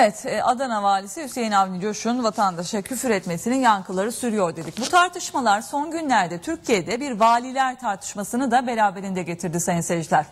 Evet, e, Adana valisi Hüseyin Avni Coş'un vatandaşa küfür etmesinin yankıları sürüyor dedik. Bu tartışmalar son günlerde Türkiye'de bir valiler tartışmasını da beraberinde getirdi sayın seyirciler.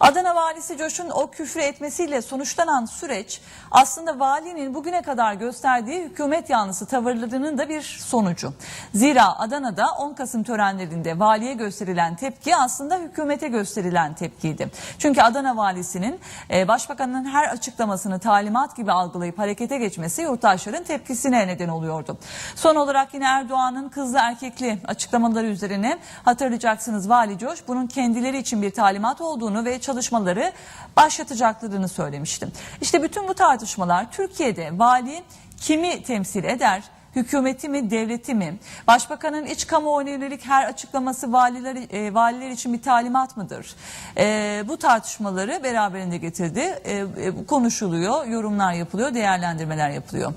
Adana valisi Coş'un o küfür etmesiyle sonuçlanan süreç aslında valinin bugüne kadar gösterdiği hükümet yanlısı tavırlarının da bir sonucu. Zira Adana'da 10 Kasım törenlerinde valiye gösterilen tepki aslında hükümete gösterilen tepkiydi. Çünkü Adana valisinin e, başbakanın her açıklamasını talimat gibi algılayıp harekete geçmesi yurttaşların tepkisine neden oluyordu. Son olarak yine Erdoğan'ın kızlı erkekli açıklamaları üzerine hatırlayacaksınız Vali Coş bunun kendileri için bir talimat olduğunu ve çalışmaları başlatacaklarını söylemişti. İşte bütün bu tartışmalar Türkiye'de vali kimi temsil eder? Hükümeti mi, devleti mi? Başbakanın iç kamuoyuna yönelik her açıklaması valiler, e, valiler için bir talimat mıdır? E, bu tartışmaları beraberinde getirdi. E, e, konuşuluyor, yorumlar yapılıyor, değerlendirmeler yapılıyor.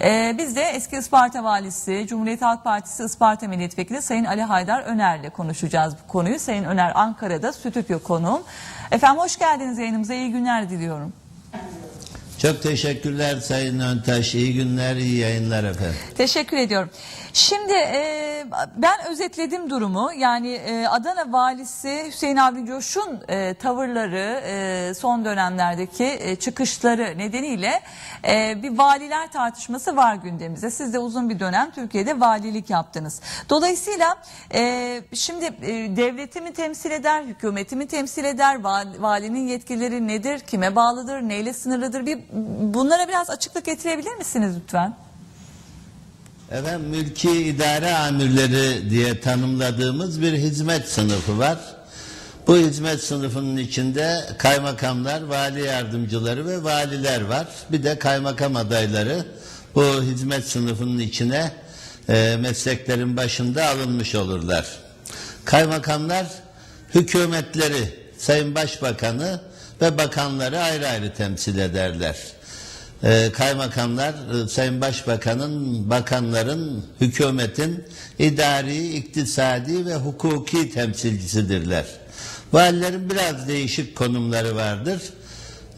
E, biz de eski Isparta valisi, Cumhuriyet Halk Partisi Isparta Milletvekili Sayın Ali Haydar Öner'le konuşacağız bu konuyu. Sayın Öner Ankara'da stüdyo konuğum. Efendim hoş geldiniz yayınımıza, iyi günler diliyorum. Çok teşekkürler Sayın Öntaş. İyi günler, iyi yayınlar efendim. Teşekkür ediyorum. Şimdi e, ben özetledim durumu. Yani e, Adana valisi Hüseyin Avni Coş'un e, tavırları, e, son dönemlerdeki e, çıkışları nedeniyle e, bir valiler tartışması var gündemimizde. Siz de uzun bir dönem Türkiye'de valilik yaptınız. Dolayısıyla e, şimdi e, devleti mi temsil eder, hükümeti mi temsil eder, val- valinin yetkileri nedir, kime bağlıdır, neyle sınırlıdır? Bir, bunlara biraz açıklık getirebilir misiniz lütfen? Efendim mülki idare amirleri diye tanımladığımız bir hizmet sınıfı var. Bu hizmet sınıfının içinde kaymakamlar, vali yardımcıları ve valiler var. Bir de kaymakam adayları bu hizmet sınıfının içine e, mesleklerin başında alınmış olurlar. Kaymakamlar hükümetleri, Sayın Başbakanı ve bakanları ayrı ayrı temsil ederler. Ee, kaymakamlar e, Sayın Başbakan'ın, bakanların, hükümetin idari, iktisadi ve hukuki temsilcisidirler. Valilerin biraz değişik konumları vardır.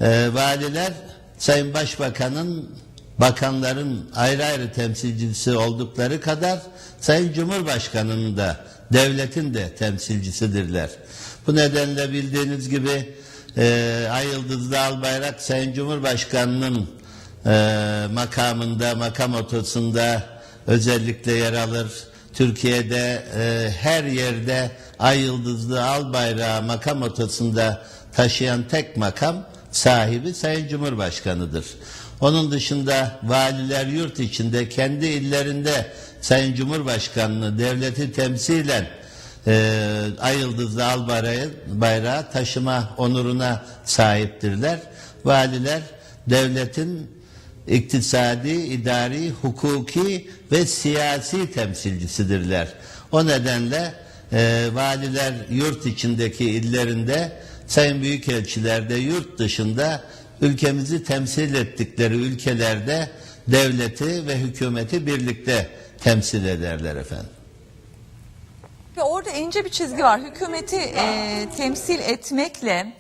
Ee, valiler Sayın Başbakan'ın, bakanların ayrı ayrı temsilcisi oldukları kadar Sayın Cumhurbaşkanı'nın da devletin de temsilcisidirler. Bu nedenle bildiğiniz gibi e, Ay Yıldızlı Albayrak Sayın Cumhurbaşkanı'nın e, makamında, makam otosunda özellikle yer alır. Türkiye'de e, her yerde ay yıldızlı al bayrağı makam otosunda taşıyan tek makam sahibi Sayın Cumhurbaşkanı'dır. Onun dışında valiler yurt içinde kendi illerinde Sayın Cumhurbaşkanı'nı devleti temsilen e, ay yıldızlı al bayrağı, bayrağı taşıma onuruna sahiptirler. Valiler devletin iktisadi, idari, hukuki ve siyasi temsilcisidirler. O nedenle e, valiler yurt içindeki illerinde, sayın büyükelçiler de yurt dışında ülkemizi temsil ettikleri ülkelerde devleti ve hükümeti birlikte temsil ederler efendim. Ve orada ince bir çizgi var. Hükümeti e, temsil etmekle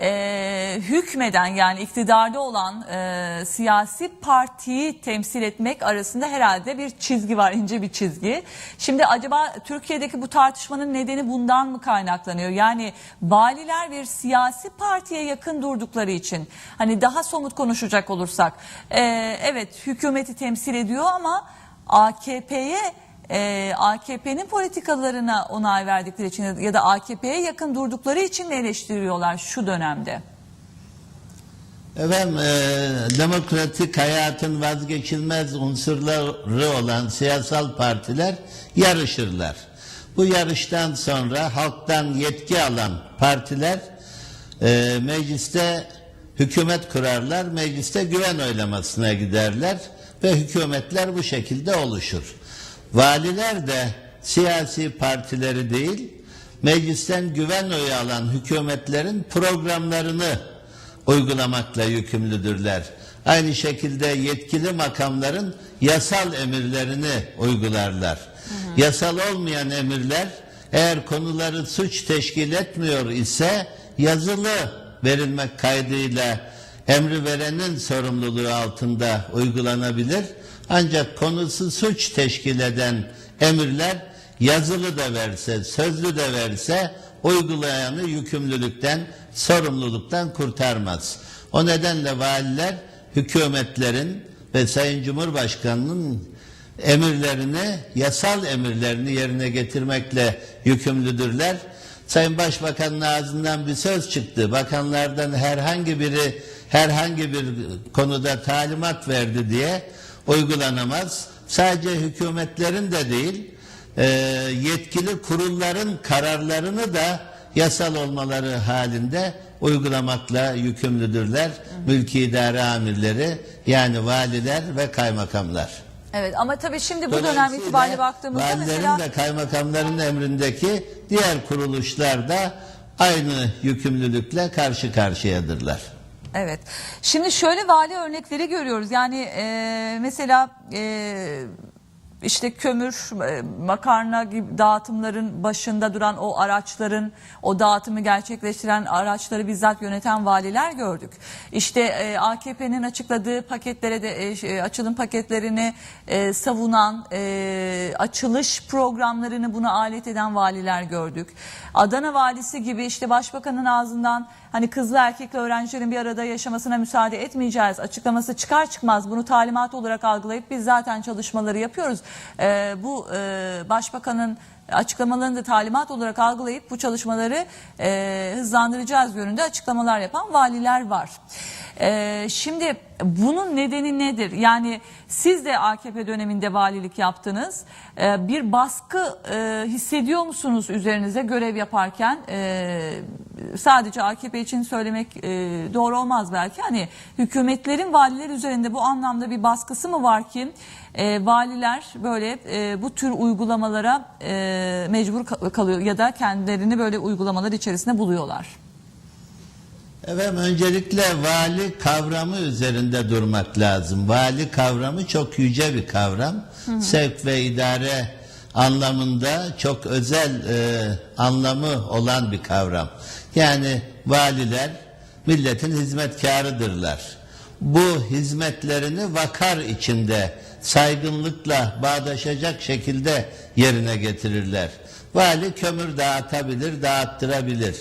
e, hükmeden yani iktidarda olan e, siyasi partiyi temsil etmek arasında herhalde bir çizgi var, ince bir çizgi. Şimdi acaba Türkiye'deki bu tartışmanın nedeni bundan mı kaynaklanıyor? Yani valiler bir siyasi partiye yakın durdukları için hani daha somut konuşacak olursak e, evet hükümeti temsil ediyor ama AKP'ye e, AKP'nin politikalarına onay verdikleri için ya da AKP'ye yakın durdukları için mi eleştiriyorlar şu dönemde? Efendim e, demokratik hayatın vazgeçilmez unsurları olan siyasal partiler yarışırlar. Bu yarıştan sonra halktan yetki alan partiler e, mecliste hükümet kurarlar, mecliste güven oylamasına giderler ve hükümetler bu şekilde oluşur. Valiler de siyasi partileri değil, meclisten güven oyu alan hükümetlerin programlarını uygulamakla yükümlüdürler. Aynı şekilde yetkili makamların yasal emirlerini uygularlar. Yasal olmayan emirler eğer konuları suç teşkil etmiyor ise yazılı verilmek kaydıyla emri verenin sorumluluğu altında uygulanabilir. Ancak konusu suç teşkil eden emirler yazılı da verse, sözlü de verse uygulayanı yükümlülükten, sorumluluktan kurtarmaz. O nedenle valiler hükümetlerin ve Sayın Cumhurbaşkanı'nın emirlerini, yasal emirlerini yerine getirmekle yükümlüdürler. Sayın Başbakan'ın ağzından bir söz çıktı. Bakanlardan herhangi biri herhangi bir konuda talimat verdi diye uygulanamaz. Sadece hükümetlerin de değil, e, yetkili kurulların kararlarını da yasal olmaları halinde uygulamakla yükümlüdürler. Mülki idare amirleri yani valiler ve kaymakamlar. Evet ama tabii şimdi bu dönem itibariyle baktığımızda valilerin mesela de kaymakamların emrindeki diğer kuruluşlar da aynı yükümlülükle karşı karşıyadırlar. Evet. Şimdi şöyle vali örnekleri görüyoruz. Yani e, mesela e, işte kömür, e, makarna gibi dağıtımların başında duran o araçların, o dağıtımı gerçekleştiren araçları bizzat yöneten valiler gördük. İşte e, AKP'nin açıkladığı paketlere de e, şey, açılım paketlerini savunan, açılış programlarını buna alet eden valiler gördük. Adana valisi gibi işte başbakanın ağzından hani kızlı erkekli öğrencilerin bir arada yaşamasına müsaade etmeyeceğiz açıklaması çıkar çıkmaz bunu talimat olarak algılayıp biz zaten çalışmaları yapıyoruz. Ee, bu e, başbakanın açıklamalarını da talimat olarak algılayıp bu çalışmaları e, hızlandıracağız yönünde açıklamalar yapan valiler var. Ee, şimdi bunun nedeni nedir? Yani siz de AKP döneminde valilik yaptınız. Ee, bir baskı e, hissediyor musunuz üzerinize görev yaparken? Ee, sadece AKP için söylemek e, doğru olmaz belki. Hani hükümetlerin valiler üzerinde bu anlamda bir baskısı mı var ki e, valiler böyle e, bu tür uygulamalara e, mecbur ka- kalıyor ya da kendilerini böyle uygulamalar içerisinde buluyorlar? Efendim öncelikle vali kavramı üzerinde durmak lazım. Vali kavramı çok yüce bir kavram. Sevk ve idare anlamında çok özel e, anlamı olan bir kavram. Yani valiler milletin hizmetkarıdırlar. Bu hizmetlerini vakar içinde saygınlıkla bağdaşacak şekilde yerine getirirler. Vali kömür dağıtabilir, dağıttırabilir.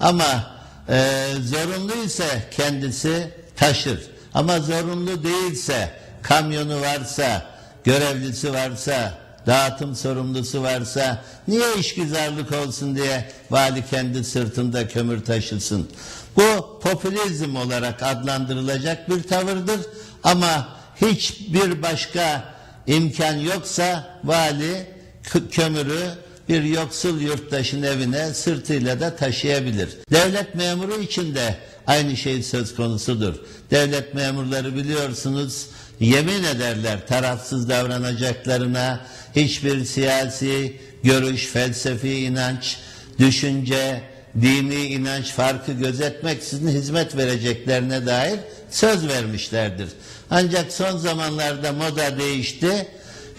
Ama ee, zorunlu ise kendisi taşır. Ama zorunlu değilse, kamyonu varsa, görevlisi varsa, dağıtım sorumlusu varsa, niye işgüzarlık olsun diye vali kendi sırtında kömür taşısın? Bu popülizm olarak adlandırılacak bir tavırdır. Ama hiçbir başka imkan yoksa vali kö- kömürü bir yoksul yurttaşın evine sırtıyla da taşıyabilir. Devlet memuru için de aynı şey söz konusudur. Devlet memurları biliyorsunuz yemin ederler tarafsız davranacaklarına, hiçbir siyasi görüş, felsefi inanç, düşünce, dini inanç farkı gözetmeksizin hizmet vereceklerine dair söz vermişlerdir. Ancak son zamanlarda moda değişti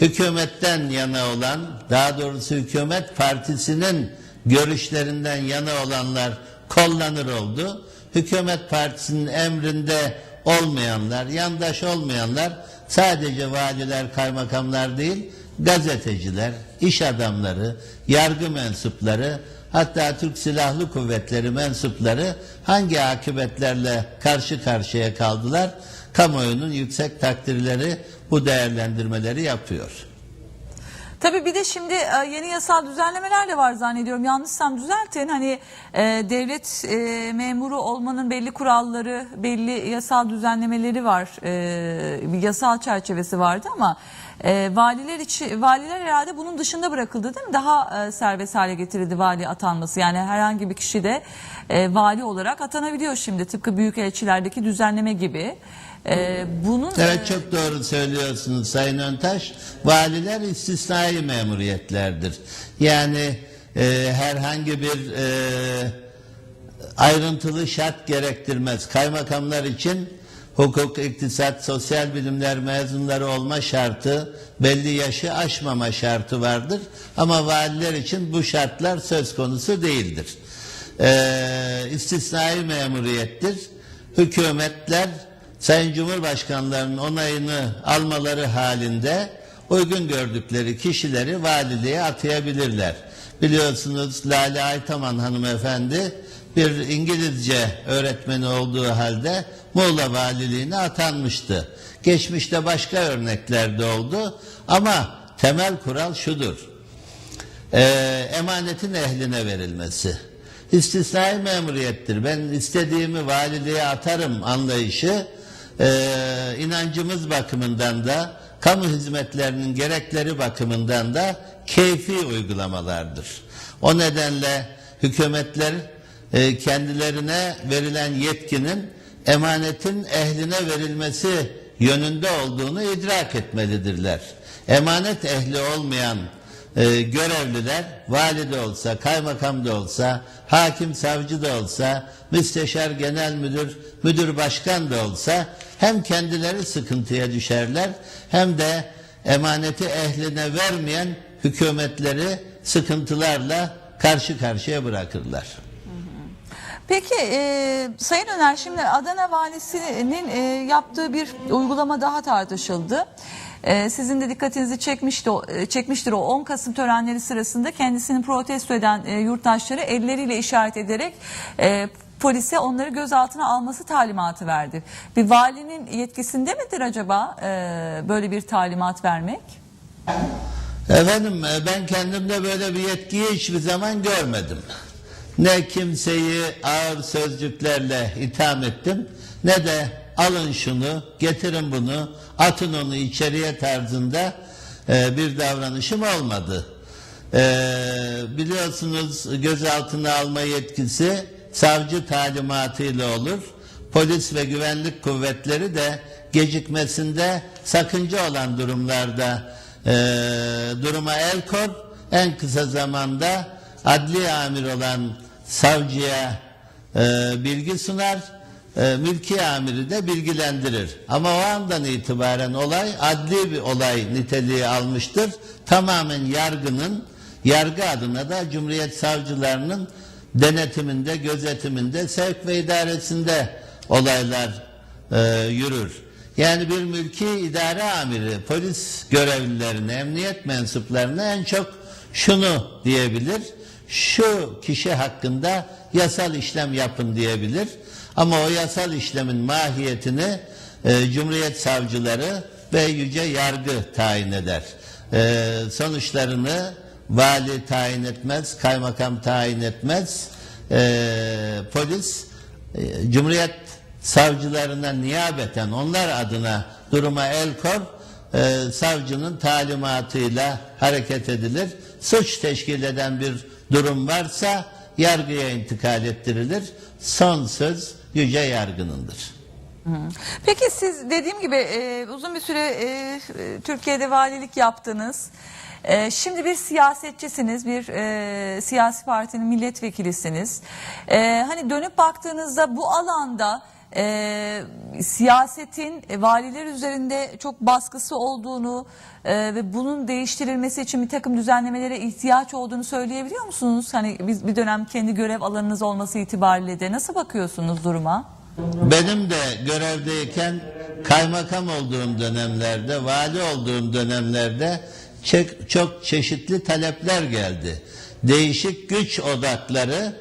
hükümetten yana olan, daha doğrusu hükümet partisinin görüşlerinden yana olanlar kollanır oldu. Hükümet partisinin emrinde olmayanlar, yandaş olmayanlar sadece valiler, kaymakamlar değil, gazeteciler, iş adamları, yargı mensupları, hatta Türk Silahlı Kuvvetleri mensupları hangi akıbetlerle karşı karşıya kaldılar? Kamuoyunun yüksek takdirleri bu değerlendirmeleri yapıyor. Tabii bir de şimdi e, yeni yasal düzenlemeler de var zannediyorum. Yanlışsam düzeltin. Hani e, devlet e, memuru olmanın belli kuralları, belli yasal düzenlemeleri var. Bir yasal çerçevesi vardı ama valiler içi valiler herhalde bunun dışında bırakıldı değil mi? Daha serbest hale getirildi vali atanması. Yani herhangi bir kişi de vali olarak atanabiliyor şimdi tıpkı büyükelçilerdeki düzenleme gibi. E, bunun Evet çok doğru söylüyorsunuz Sayın Öntaş. Valiler istisnai memuriyetlerdir. Yani e, herhangi bir e, ayrıntılı şart gerektirmez. Kaymakamlar için hukuk, iktisat, sosyal bilimler mezunları olma şartı, belli yaşı aşmama şartı vardır. Ama valiler için bu şartlar söz konusu değildir. Ee, istisnai memuriyettir. hükümetler Sayın Cumhurbaşkanlarının onayını almaları halinde uygun gördükleri kişileri valiliğe atayabilirler. Biliyorsunuz Lale Aytaman hanımefendi bir İngilizce öğretmeni olduğu halde Muğla valiliğine atanmıştı. Geçmişte başka örnekler de oldu ama temel kural şudur. Ee, emanetin ehline verilmesi. İstisnai memuriyettir. Ben istediğimi valiliğe atarım anlayışı e, inancımız bakımından da kamu hizmetlerinin gerekleri bakımından da keyfi uygulamalardır. O nedenle hükümetler e, kendilerine verilen yetkinin emanetin ehline verilmesi yönünde olduğunu idrak etmelidirler. Emanet ehli olmayan e, görevliler vali de olsa, kaymakam da olsa, hakim savcı da olsa, müsteşar genel müdür, müdür başkan da olsa hem kendileri sıkıntıya düşerler hem de emaneti ehline vermeyen hükümetleri sıkıntılarla karşı karşıya bırakırlar. Peki e, Sayın Öner şimdi Adana Valisi'nin e, yaptığı bir uygulama daha tartışıldı. E, sizin de dikkatinizi çekmişti, e, çekmiştir o 10 Kasım törenleri sırasında kendisini protesto eden e, yurttaşları elleriyle işaret ederek e, polise onları gözaltına alması talimatı verdi. Bir valinin yetkisinde midir acaba e, böyle bir talimat vermek? Efendim e, ben kendimde böyle bir yetkiyi hiçbir zaman görmedim. Ne kimseyi ağır sözcüklerle itham ettim ne de alın şunu getirin bunu atın onu içeriye tarzında e, bir davranışım olmadı. E, biliyorsunuz gözaltına alma yetkisi savcı talimatıyla olur. Polis ve güvenlik kuvvetleri de gecikmesinde sakınca olan durumlarda e, duruma el kor en kısa zamanda adli amir olan savcıya e, bilgi sunar e, mülki amiri de bilgilendirir ama o andan itibaren olay adli bir olay niteliği almıştır tamamen yargının yargı adına da Cumhuriyet savcılarının denetiminde gözetiminde sevk ve idaresinde olaylar e, yürür. Yani bir mülki idare amiri polis görevlilerine, emniyet mensuplarına en çok şunu diyebilir. Şu kişi hakkında yasal işlem yapın diyebilir. Ama o yasal işlemin mahiyetini e, Cumhuriyet savcıları ve yüce yargı tayin eder. E, sonuçlarını vali tayin etmez, kaymakam tayin etmez. E, polis e, Cumhuriyet savcılarına niyabeten onlar adına duruma el kor e, savcının talimatıyla hareket edilir. Suç teşkil eden bir durum varsa yargıya intikal ettirilir. Son söz yüce yargınındır. Peki siz dediğim gibi e, uzun bir süre e, Türkiye'de valilik yaptınız. E, şimdi bir siyasetçisiniz, bir e, siyasi partinin milletvekilisiniz. E, hani dönüp baktığınızda bu alanda e, siyasetin e, valiler üzerinde çok baskısı olduğunu e, ve bunun değiştirilmesi için bir takım düzenlemelere ihtiyaç olduğunu söyleyebiliyor musunuz? Hani biz bir dönem kendi görev alanınız olması itibariyle de nasıl bakıyorsunuz duruma? Benim de görevdeyken kaymakam olduğum dönemlerde, vali olduğum dönemlerde çek- çok çeşitli talepler geldi. Değişik güç odakları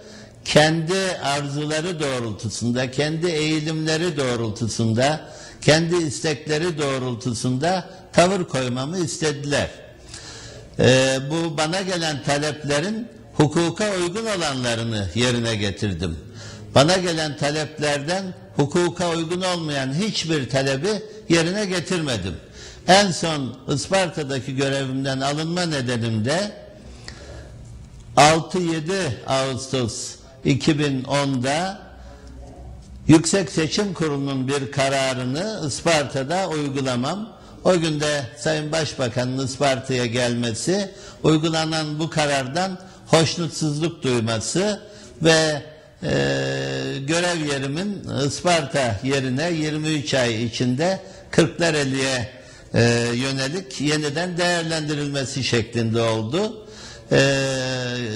kendi arzuları doğrultusunda, kendi eğilimleri doğrultusunda, kendi istekleri doğrultusunda tavır koymamı istediler. Ee, bu bana gelen taleplerin hukuka uygun olanlarını yerine getirdim. Bana gelen taleplerden hukuka uygun olmayan hiçbir talebi yerine getirmedim. En son Isparta'daki görevimden alınma nedenim de 6-7 Ağustos 2010'da Yüksek Seçim Kurulu'nun bir kararını Isparta'da uygulamam. O günde Sayın Başbakan'ın Isparta'ya gelmesi, uygulanan bu karardan hoşnutsuzluk duyması ve e, görev yerimin Isparta yerine 23 ay içinde Kırklareli'ye e, yönelik yeniden değerlendirilmesi şeklinde oldu. E,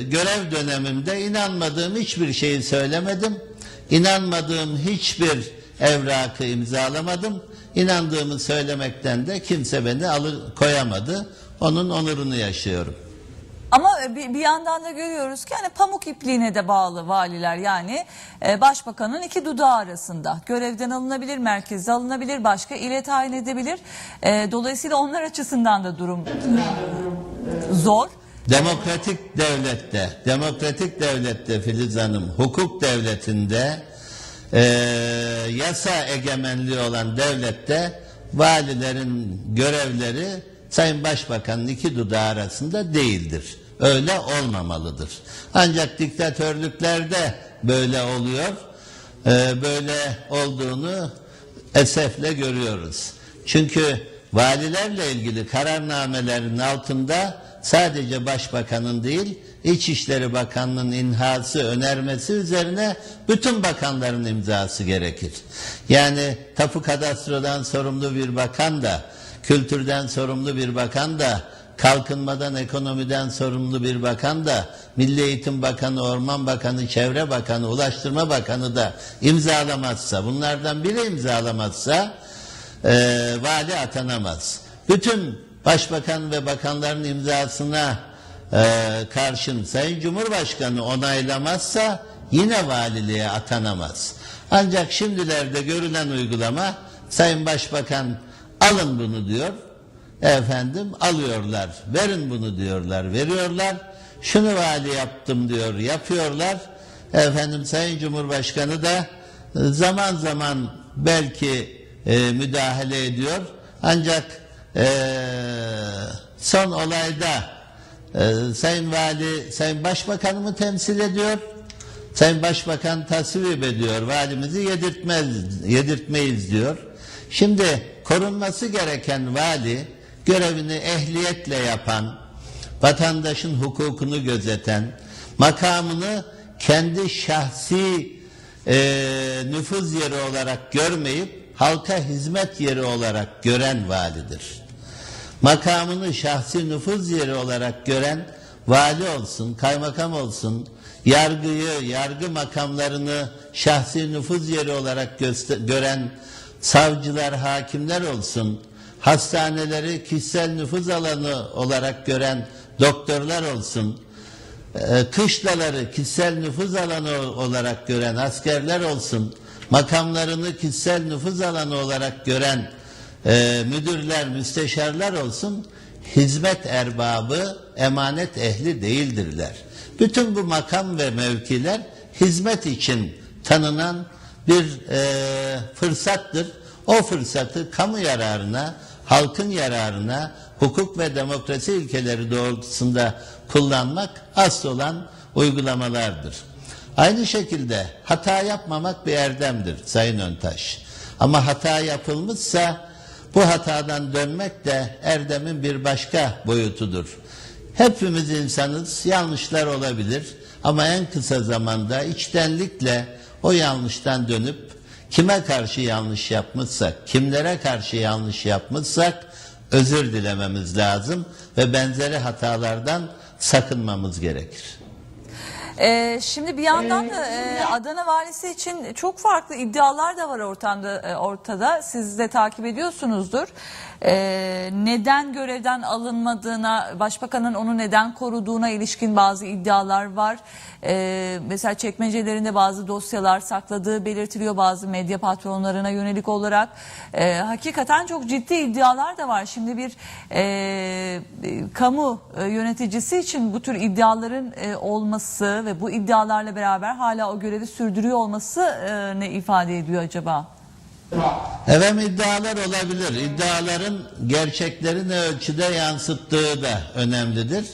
görev dönemimde inanmadığım hiçbir şeyi söylemedim. İnanmadığım hiçbir evrakı imzalamadım. İnandığımı söylemekten de kimse beni alı koyamadı. Onun onurunu yaşıyorum. Ama bir, bir yandan da görüyoruz ki hani pamuk ipliğine de bağlı valiler yani e, başbakanın iki dudağı arasında görevden alınabilir, merkezde alınabilir, başka ile tayin edebilir. E, dolayısıyla onlar açısından da durum zor. Demokratik devlette, demokratik devlette Filiz Hanım, hukuk devletinde, eee, yasa egemenliği olan devlette valilerin görevleri Sayın Başbakan'ın iki dudağı arasında değildir. Öyle olmamalıdır. Ancak diktatörlüklerde böyle oluyor. Eee, böyle olduğunu esefle görüyoruz. Çünkü valilerle ilgili kararnamelerin altında sadece başbakanın değil, İçişleri Bakanlığı'nın inhası, önermesi üzerine bütün bakanların imzası gerekir. Yani tapu kadastrodan sorumlu bir bakan da, kültürden sorumlu bir bakan da, kalkınmadan, ekonomiden sorumlu bir bakan da, Milli Eğitim Bakanı, Orman Bakanı, Çevre Bakanı, Ulaştırma Bakanı da imzalamazsa, bunlardan biri imzalamazsa, e, vali atanamaz. Bütün başbakan ve bakanların imzasına e, karşın Sayın Cumhurbaşkanı onaylamazsa yine valiliğe atanamaz. Ancak şimdilerde görülen uygulama Sayın Başbakan alın bunu diyor. Efendim alıyorlar. Verin bunu diyorlar. Veriyorlar. Şunu vali yaptım diyor. Yapıyorlar. Efendim Sayın Cumhurbaşkanı da zaman zaman belki e, müdahale ediyor. Ancak e, son olayda e, Sayın Vali, Sayın Başbakanı mı temsil ediyor? Sayın Başbakan tasvip ediyor. Valimizi yedirtmez, yedirtmeyiz diyor. Şimdi korunması gereken vali görevini ehliyetle yapan, vatandaşın hukukunu gözeten, makamını kendi şahsi e, nüfuz yeri olarak görmeyip halka hizmet yeri olarak gören validir. Makamını şahsi nüfuz yeri olarak gören vali olsun, kaymakam olsun, yargıyı, yargı makamlarını şahsi nüfuz yeri olarak gören savcılar, hakimler olsun, hastaneleri kişisel nüfuz alanı olarak gören doktorlar olsun, e, kışlaları kişisel nüfuz alanı olarak gören askerler olsun, makamlarını kişisel nüfuz alanı olarak gören e, müdürler, müsteşarlar olsun, hizmet erbabı, emanet ehli değildirler. Bütün bu makam ve mevkiler hizmet için tanınan bir e, fırsattır. O fırsatı kamu yararına, halkın yararına, hukuk ve demokrasi ilkeleri doğrultusunda kullanmak asıl olan uygulamalardır. Aynı şekilde hata yapmamak bir erdemdir Sayın Öntaş. Ama hata yapılmışsa bu hatadan dönmek de erdemin bir başka boyutudur. Hepimiz insanız, yanlışlar olabilir ama en kısa zamanda içtenlikle o yanlıştan dönüp kime karşı yanlış yapmışsak, kimlere karşı yanlış yapmışsak özür dilememiz lazım ve benzeri hatalardan sakınmamız gerekir. Ee, şimdi bir yandan da e, Adana valisi için çok farklı iddialar da var ortamda, e, ortada. Siz de takip ediyorsunuzdur. Ee, neden görevden alınmadığına, başbakanın onu neden koruduğuna ilişkin bazı iddialar var. Ee, mesela çekmecelerinde bazı dosyalar sakladığı belirtiliyor bazı medya patronlarına yönelik olarak. Ee, hakikaten çok ciddi iddialar da var. Şimdi bir e, kamu e, yöneticisi için bu tür iddiaların e, olması ve bu iddialarla beraber hala o görevi sürdürüyor olması e, ne ifade ediyor acaba? Efendim iddialar olabilir. İddiaların gerçekleri ne ölçüde yansıttığı da önemlidir.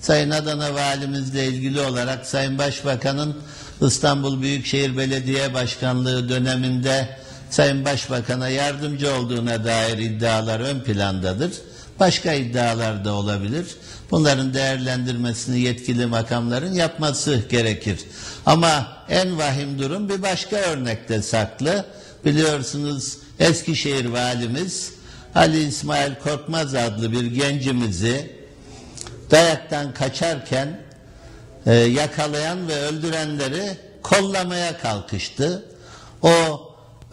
Sayın Adana Valimizle ilgili olarak Sayın Başbakan'ın İstanbul Büyükşehir Belediye Başkanlığı döneminde Sayın Başbakan'a yardımcı olduğuna dair iddialar ön plandadır. Başka iddialar da olabilir. Bunların değerlendirmesini yetkili makamların yapması gerekir. Ama en vahim durum bir başka örnekte saklı. Biliyorsunuz Eskişehir valimiz Ali İsmail Korkmaz adlı bir gencimizi dayaktan kaçarken e, yakalayan ve öldürenleri kollamaya kalkıştı. O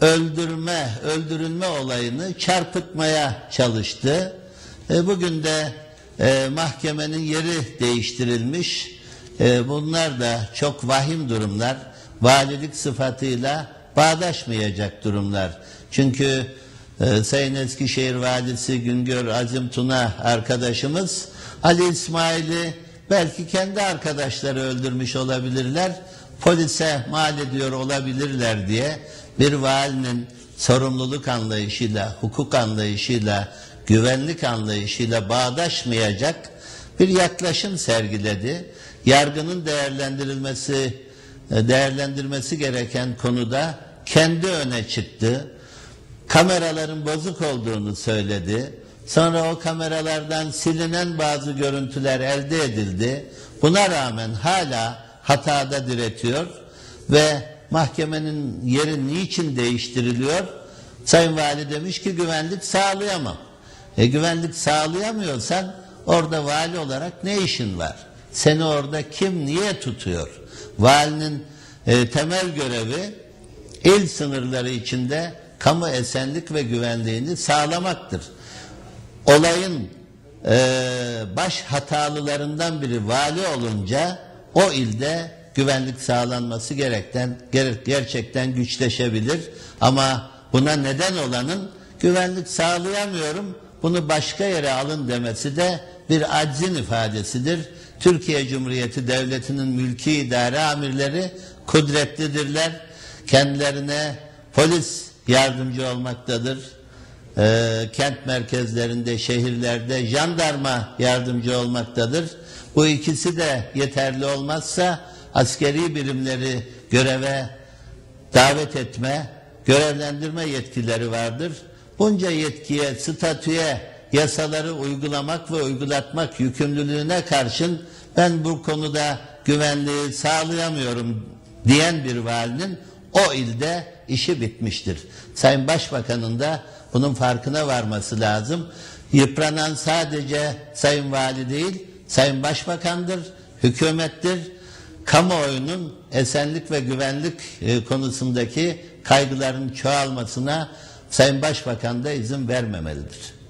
öldürme, öldürülme olayını çarpıtmaya çalıştı. E, bugün de e, mahkemenin yeri değiştirilmiş. E, bunlar da çok vahim durumlar. Valilik sıfatıyla bağdaşmayacak durumlar. Çünkü e, Sayın Eskişehir Valisi Güngör Azim Tuna arkadaşımız Ali İsmail'i belki kendi arkadaşları öldürmüş olabilirler. Polise mal ediyor olabilirler diye bir valinin sorumluluk anlayışıyla, hukuk anlayışıyla, güvenlik anlayışıyla bağdaşmayacak bir yaklaşım sergiledi. Yargının değerlendirilmesi değerlendirmesi gereken konuda kendi öne çıktı. Kameraların bozuk olduğunu söyledi. Sonra o kameralardan silinen bazı görüntüler elde edildi. Buna rağmen hala hatada diretiyor ve mahkemenin yeri niçin değiştiriliyor? Sayın Vali demiş ki güvenlik sağlayamam. E güvenlik sağlayamıyorsan orada vali olarak ne işin var? Seni orada kim niye tutuyor? Valinin e, temel görevi il sınırları içinde kamu esenlik ve güvenliğini sağlamaktır. Olayın e, baş hatalılarından biri vali olunca o ilde güvenlik sağlanması gerekten ger- gerçekten güçleşebilir ama buna neden olanın güvenlik sağlayamıyorum bunu başka yere alın demesi de bir aczin ifadesidir. Türkiye Cumhuriyeti Devleti'nin mülki idare amirleri kudretlidirler. Kendilerine polis yardımcı olmaktadır. Ee, kent merkezlerinde, şehirlerde jandarma yardımcı olmaktadır. Bu ikisi de yeterli olmazsa askeri birimleri göreve davet etme, görevlendirme yetkileri vardır. Bunca yetkiye, statüye, yasaları uygulamak ve uygulatmak yükümlülüğüne karşın ben bu konuda güvenliği sağlayamıyorum diyen bir valinin o ilde işi bitmiştir. Sayın Başbakan'ın da bunun farkına varması lazım. Yıpranan sadece Sayın Vali değil, Sayın Başbakan'dır, hükümettir. Kamuoyunun esenlik ve güvenlik e, konusundaki kaygıların çoğalmasına Sayın Başbakan da izin vermemelidir.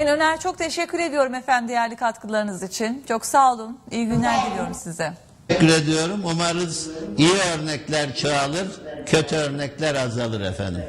Sayın Öner çok teşekkür ediyorum efendim değerli katkılarınız için. Çok sağ olun. İyi günler diliyorum size. Teşekkür ediyorum. Umarız iyi örnekler çoğalır, kötü örnekler azalır efendim.